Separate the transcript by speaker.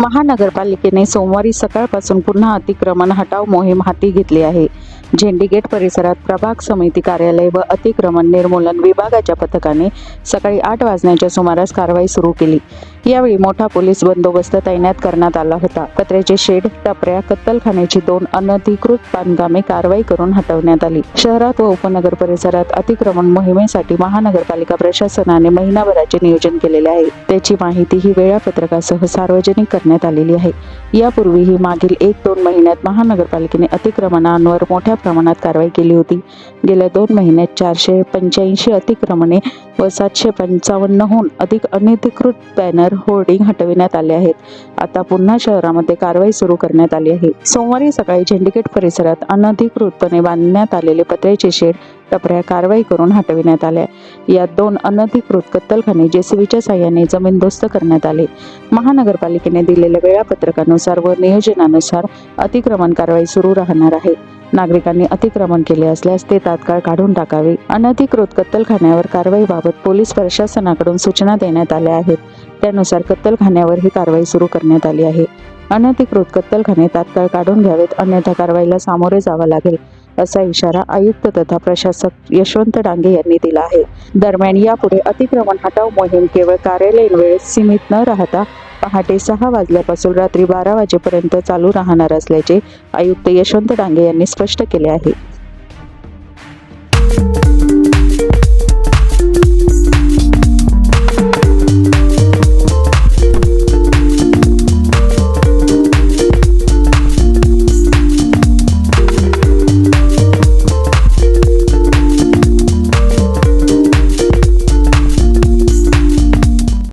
Speaker 1: महानगरपालिकेने सोमवारी सकाळपासून पुन्हा अतिक्रमण हटाव मोहीम हाती घेतली आहे. झेंडी गेट परिसरात प्रभाग समिती कार्यालय व अतिक्रमण निर्मूलन विभागाच्या पथकाने सकाळी आठ वाजण्याच्या सुमारास कारवाई सुरू केली. यावेळी मोठा पोलीस बंदोबस्त तैनात करण्यात आला होता. कचऱ्याचे शेड टपऱ्या कत्तलखान्याची दोन अनधिकृत बांधकामे कारवाई करून हटवण्यात आली. शहरात व उपनगर परिसरात अतिक्रमण मोहिमेसाठी महानगरपालिका प्रशासनाने महिनाभराचे नियोजन केलेले आहे. त्याची माहिती ही वेळापत्रकासह सार्वजनिक करण्यात आलेली आहे. यापूर्वीही मागील एक दोन महिन्यात महानगरपालिकेने अतिक्रमणांवर मोठ्या प्रमाणात कारवाई केली होती. गेल्या दोन महिन्यात चारशे पंच्याऐंशी अतिक्रमणे व सातशे पंचावन्नहून अधिक अनधिकृत बॅनर होर्डिंग हटविण्यात आले आहेत. आता पुन्हा शहरामध्ये कारवाई सुरू करण्यात आली आहे. सोमवारी सकाळी झेंडिकेट परिसरात अनधिकृतपणे बांधण्यात आलेले पत्र्याचे शेड टपऱ्या कारवाई करून हटविण्यात आल्या. यात दोन अनधिकृत कत्तलखाने जेसीबीच्या साह्याने जमीनदोस्त करण्यात आले. महानगरपालिकेने दिलेल्या वेळापत्रकानुसार व नियोजनानुसार अतिक्रमण कारवाई सुरू राहणार आहे. नागरिकांनी अतिक्रमण केले असल्यास ते तात्काळ काढून टाकावे. अनधिकृत कत्तलखान्यावर कारवाईबाबत पोलीस प्रशासनाकडून सूचना देण्यात आल्या आहेत. त्यानुसार कत्तलखान्यावर ही कारवाई सुरू करण्यात आली आहे. अनधिकृत कत्तलखाने तात्काळ काढून घ्यावेत अन्यथा कारवाईला सामोरे जावं लागेल असा इशारा आयुक्त तथा प्रशासक यशवंत डांगे यांनी दिला आहे. दरम्यान यापुढे अतिक्रमण हटाव मोहीम केवळ कार्यालयीन वेळेत सीमित न राहता पहाटे सहा वाजल्यापासून रात्री बारा वाजेपर्यंत चालू राहणार असल्याचे आयुक्त यशवंत डांगे यांनी स्पष्ट केले आहे.